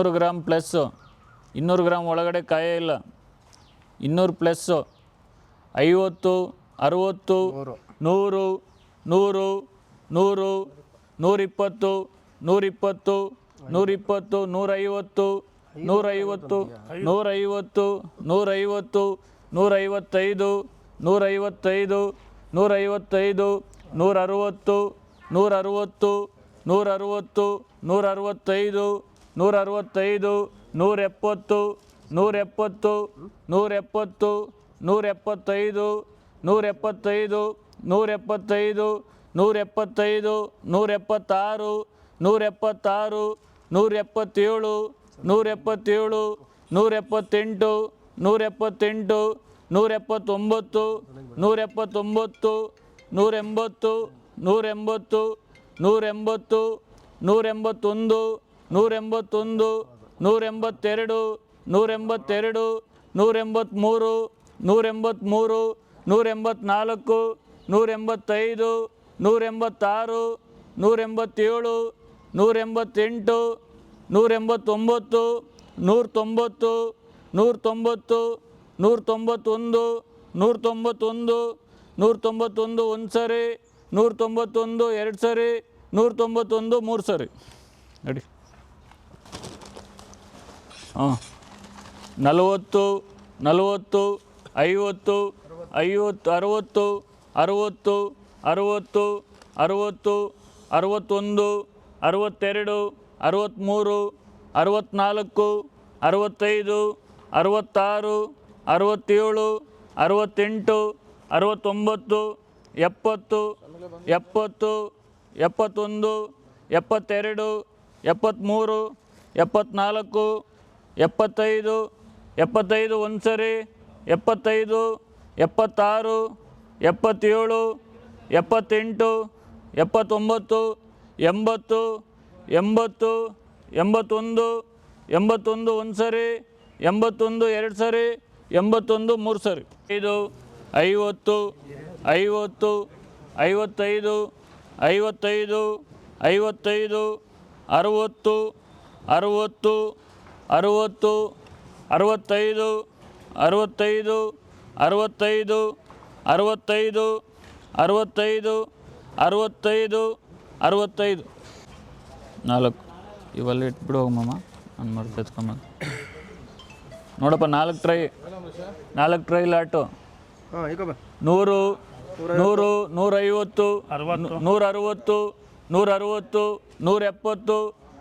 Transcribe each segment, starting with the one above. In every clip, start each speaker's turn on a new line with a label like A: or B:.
A: ಇನ್ನೂರು gram plus. ಇನ್ನೂರು gram ಒಳಗಡೆ ಕಾಯೇ ಇಲ್ಲ. ಇನ್ನೂರು ಪ್ಲಸ್ಸು. ಐವತ್ತು ಅರುವತ್ತು ನೂರು. ನೂರು ನೂರು ನೂರಿಪ್ಪತ್ತು ನೂರಿಪ್ಪತ್ತು ನೂರಿಪ್ಪತ್ತು ನೂರೈವತ್ತು ನೂರೈವತ್ತು ನೂರೈವತ್ತು ನೂರೈವತ್ತು ನೂರೈವತ್ತೈದು ನೂರೈವತ್ತೈದು ನೂರೈವತ್ತೈದು ನೂರರುವತ್ತು ಎಪ್ಪತ್ತಾರು ನೂರ ಎಪ್ಪತ್ತಾರು ನೂರ ನೂರೆಪ್ಪತ್ತು ನೂರ ನೂರೆಪ್ಪತ್ತು ನೂರ ನೂರೆಪ್ಪತ್ತೈದು ನೂರ ನೂರೆಪ್ಪತ್ತೈದು ನೂರ ನೂರೆಪ್ಪತ್ತಾರು ನೂರ ನೂರೆಪ್ಪತ್ತೇಳು, ನೂರೆಪ್ಪತ್ತೆಂಟು ನೂರೆಪ್ಪತ್ತೆಂಟು, ನೂರೆಪ್ಪತ್ತೊಂಬತ್ತು ನೂರೆಪ್ಪತ್ತೊಂಬತ್ತು, ನೂರೆಂಬತ್ತು ನೂರೆಂಬತ್ತು ನೂರೆಂಬತ್ತು, ನೂರೆಂಬತ್ತೊಂದು ನೂರೆಂಬತ್ತೊಂದು, ನೂರೆಂಬತ್ತೆರಡು ನೂರೆಂಬತ್ತೆರಡು ನೂರೆಂಬತ್ತ್ಮೂರು ನೂರೆಂಬತ್ತ್ಮೂರು ನೂರೆಂಬತ್ನಾಲ್ಕು, ನೂರೆಂಬತ್ತೈದು, ನೂರೆಂಬತ್ತಾರು, ನೂರೆಂಬತ್ತೇಳು, ನೂರೆಂಬತ್ತೆಂಟು, ನೂರೆಂಬತ್ತೊಂಬತ್ತು ನೂರ ತೊಂಬತ್ತು ನೂರ ತೊಂಬತ್ತು ನೂರ ತೊಂಬತ್ತೊಂದು ನೂರ ತೊಂಬತ್ತೊಂದು ನೂರ ತೊಂಬತ್ತೊಂದು ಒಂದು ಸರಿ ನೂರ ತೊಂಬತ್ತೊಂದು ಎರಡು ಸರಿ ನೂರ ತೊಂಬತ್ತೊಂದು ಮೂರು ಸರಿ. ನಡಿ. ಹಾಂ. ನಲವತ್ತು ನಲವತ್ತು, ಐವತ್ತು ಐವತ್ತು, ಅರವತ್ತು ಅರವತ್ತು, ಅರುವತ್ತು, ಅರವತ್ತು, ಅರವತ್ತೊಂದು, ಅರವತ್ತೆರಡು ಅರುವತ್ತ್ಮೂರು ಅರುವತ್ತ್ನಾಲ್ಕು ಅರವತ್ತೈದು, ಅರವತ್ತಾರು, ಅರವತ್ತೇಳು, ಅರವತ್ತೆಂಟು, ಅರವತ್ತೊಂಬತ್ತು, ಎಪ್ಪತ್ತು ಎಪ್ಪತ್ತು, ಎಪ್ಪತ್ತೊಂದು, ಎಪ್ಪತ್ತೆರಡು ಎಪ್ಪತ್ತ್ಮೂರು ಎಪ್ಪತ್ನಾಲ್ಕು ಎಪ್ಪತ್ತೈದು ಎಪ್ಪತ್ತೈದು ಒಂದು ಸರಿ ಎಪ್ಪತ್ತೈದು, ಎಪ್ಪತ್ತಾರು, ಎಪ್ಪತ್ತೇಳು, ಎಪ್ಪತ್ತೆಂಟು, ಎಪ್ಪತ್ತೊಂಬತ್ತು, ಎಂಬತ್ತು ಎಂಬತ್ತು, ಎಂಬತ್ತೊಂದು ಎಂಬತ್ತೊಂದು ಒಂದು ಸರಿ ಎಂಬತ್ತೊಂದು ಎರಡು ಸರಿ ಎಂಬತ್ತೊಂದು ಮೂರು ಸರಿ ಐದು, ಐವತ್ತು ಐವತ್ತು, ಐವತ್ತೈದು ಐವತ್ತೈದು ಐವತ್ತೈದು, ಅರುವತ್ತು ಅರುವತ್ತು ಅರುವತ್ತು ಅರವತ್ತೈದು ಅರವತ್ತೈದು ಅರವತ್ತೈದು ಅರವತ್ತೈದು ಅರವತ್ತೈದು ಅರವತ್ತೈದು ಅರವತ್ತೈದು. ನಾಲ್ಕು. ಇವೆಲ್ಲ ಇಟ್ಬಿಡು ಹೋಗಮ್ಮ ನಾನು ಮಾಡಿ ಎತ್ಕೊಂಬ ನೋಡಪ್ಪ ನಾಲ್ಕು ಟ್ರೈ ನಾಲ್ಕು ಟ್ರೈ ಲಾಟು.
B: ಹಾಂ ಈಗ ಬಾ.
A: ನೂರು ನೂರು ನೂರೈವತ್ತು. ನೂರ ಅರವತ್ತು ನೂರ ಅರುವತ್ತು. ನೂರ ಎಪ್ಪತ್ತು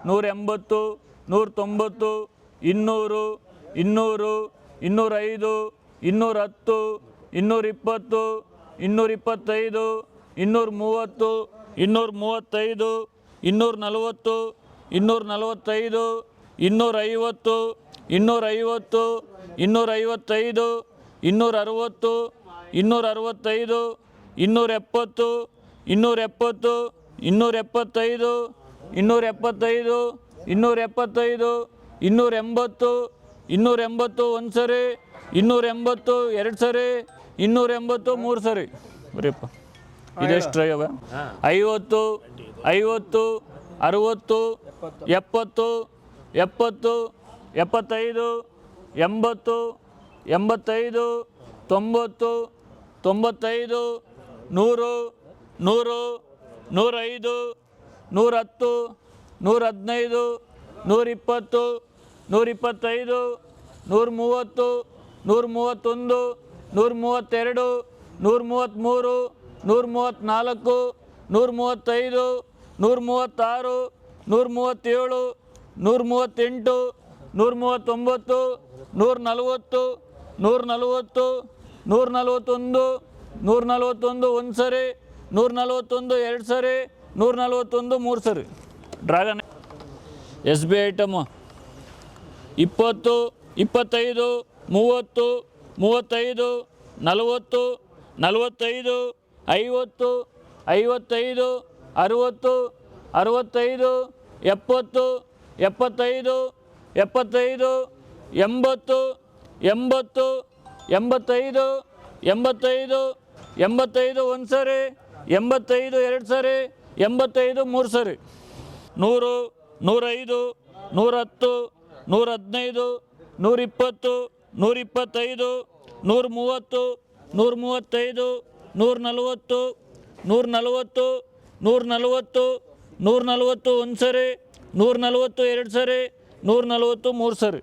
A: ನೂರ ಎಂಬತ್ತು ನೂರ ತೊಂಬತ್ತು ಇನ್ನೂರು ಇನ್ನೂರು, ಇನ್ನೂರೈದು, ಇನ್ನೂರತ್ತು, ಇನ್ನೂರಿಪ್ಪತ್ತು, ಇನ್ನೂರಿಪ್ಪತ್ತೈದು ಇನ್ನೂರ ಮೂವತ್ತು ಇನ್ನೂರ ಮೂವತ್ತೈದು ಇನ್ನೂರ ನಲವತ್ತು ಇನ್ನೂರ ನಲವತ್ತೈದು ಇನ್ನೂರೈವತ್ತು ಇನ್ನೂರೈವತ್ತು, ಇನ್ನೂರೈವತ್ತೈದು ಇನ್ನೂರ ಅರುವತ್ತು ಇನ್ನೂರ ಅರುವತ್ತೈದು ಇನ್ನೂರ ಎಪ್ಪತ್ತು ಇನ್ನೂರ ಎಪ್ಪತ್ತು ಇನ್ನೂರ ಎಪ್ಪತ್ತೈದು ಇನ್ನೂರ ಎಪ್ಪತ್ತೈದು ಇನ್ನೂರ ಎಪ್ಪತ್ತೈದು ಇನ್ನೂರ ಎಂಬತ್ತು ಇನ್ನೂರ ಎಂಬತ್ತು ಒಂದು ಸರಿ ಇನ್ನೂರ ಎಂಬತ್ತು ಎರಡು ಸರಿ ಇನ್ನೂರ ಎಂಬತ್ತು ಮೂರು ಸರಿ. ಬರೀಪ್ಪ. ಇದೆಷ್ಟು ಅವ? ಐವತ್ತು ಐವತ್ತು ಅರುವತ್ತು ಎಪ್ಪತ್ತು ಎಪ್ಪತ್ತು ಎಪ್ಪತ್ತೈದು ಎಂಬತ್ತು ಎಂಬತ್ತೈದು ತೊಂಬತ್ತು ತೊಂಬತ್ತೈದು ನೂರು ನೂರು ನೂರೈದು ನೂರತ್ತು ನೂರ ಹದಿನೈದು ನೂರಿಪ್ಪತ್ತು ನೂರಿಪ್ಪತ್ತೈದು ನೂರ ಮೂವತ್ತು ನೂರ ಮೂವತ್ತೊಂದು ನೂರ ಮೂವತ್ತೆರಡು ನೂರ ಮೂವತ್ತ್ಮೂರು ನೂರ ಮೂವತ್ತ್ನಾಲ್ಕು ನೂರ ಮೂವತ್ತೈದು ನೂರ ಮೂವತ್ತಾರು ನೂರ ಮೂವತ್ತೇಳು ನೂರ ಮೂವತ್ತೆಂಟು ನೂರ ಮೂವತ್ತೊಂಬತ್ತು ನೂರ ನಲವತ್ತು ನೂರ ನಲವತ್ತು ನೂರ ನಲವತ್ತೊಂದು ನೂರ ನಲವತ್ತೊಂದು ಒಂದು ಸರಿ ನೂರ ನಲವತ್ತೊಂದು ಎರಡು ಸರಿ ನೂರ ನಲವತ್ತೊಂದು ಮೂರು ಸರಿ. ಡ್ರಾಗನ್ ಎಸ್ ಬಿ ಐಟಮು ಇಪ್ಪತ್ತು, ಇಪ್ಪತ್ತೈದು, ಮೂವತ್ತು, ಮೂವತ್ತೈದು, ನಲವತ್ತು, ನಲವತ್ತೈದು, ಐವತ್ತು, ಐವತ್ತೈದು, ಅರುವತ್ತು, ಅರುವತ್ತೈದು, ಎಪ್ಪತ್ತು, ಎಪ್ಪತ್ತೈದು ಎಪ್ಪತ್ತೈದು, ಎಂಬತ್ತು ಎಂಬತ್ತು, ಎಂಬತ್ತೈದು ಎಂಬತ್ತೈದು ಎಂಬತ್ತೈದು ಒಂದು ಸರಿ, ಎಂಬತ್ತೈದು ಎರಡು ಸರಿ, ಎಂಬತ್ತೈದು ಮೂರು ಸರಿ. ನೂರು, ನೂರೈದು ನೂರಹತ್ತು ನೂರ ಹದಿನೈದು ನೂರ ಇಪ್ಪತ್ತು ನೂರ ಇಪ್ಪತ್ತೈದು ನೂರ ಮೂವತ್ತು ನೂರ ಮೂವತ್ತೈದು ನೂರ ನಲವತ್ತು ನೂರ ನಲವತ್ತು ನೂರ ನಲವತ್ತು ನೂರ ನಲವತ್ತು ಒಂದು ಸರಿ ನೂರ ನಲವತ್ತು ಎರಡು ಸರಿ ನೂರ ನಲವತ್ತು ಮೂರು ಸರಿ